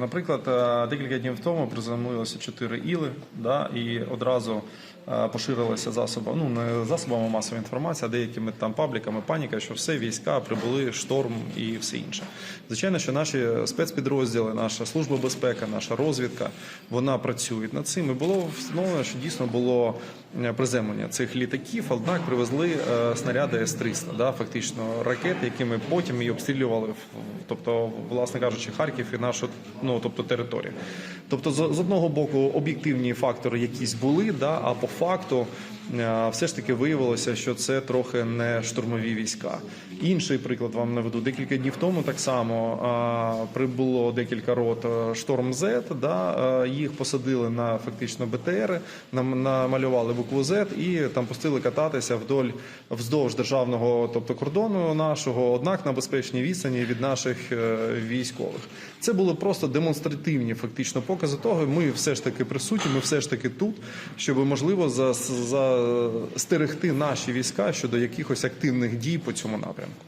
Наприклад, е, декілька днів тому приземлилося чотири іли, да, і одразу е, поширилася засобами, ну не засобами масової інформації, а деякими там пабліками паніка, що все війська прибули, шторм і все інше. Звичайно, що наші спецпідрозділи, наша служба безпеки, наша розвідка, вона працює над цим. І було встановлено, що дійсно було е, приземлення цих літаків, однак привезли снаряди С-300, да, фактично ракети, якими потім і обстрілювали, тобто, власне кажучи, Харків і нашу ну, тобто, територія, Тобто, з, з одного боку, об'єктивні фактори якісь були, да, а по факту все ж таки виявилося, що це трохи не штурмові війська. Інший приклад вам наведу. Декілька днів тому так само прибуло декілька рот е, шторм Z, да, е, їх посадили на фактично БТР, нам- намалювали букву Z і там пустили кататися вдоль вздовж державного, тобто кордону нашого, однак на безпечній відстані від наших е, військових. Це були просто демонстративні фактично покази того. Ми все ж таки присутні, ми все ж таки тут, щоб можливо за- застерегти наші війська щодо якихось активних дій по цьому напрямку.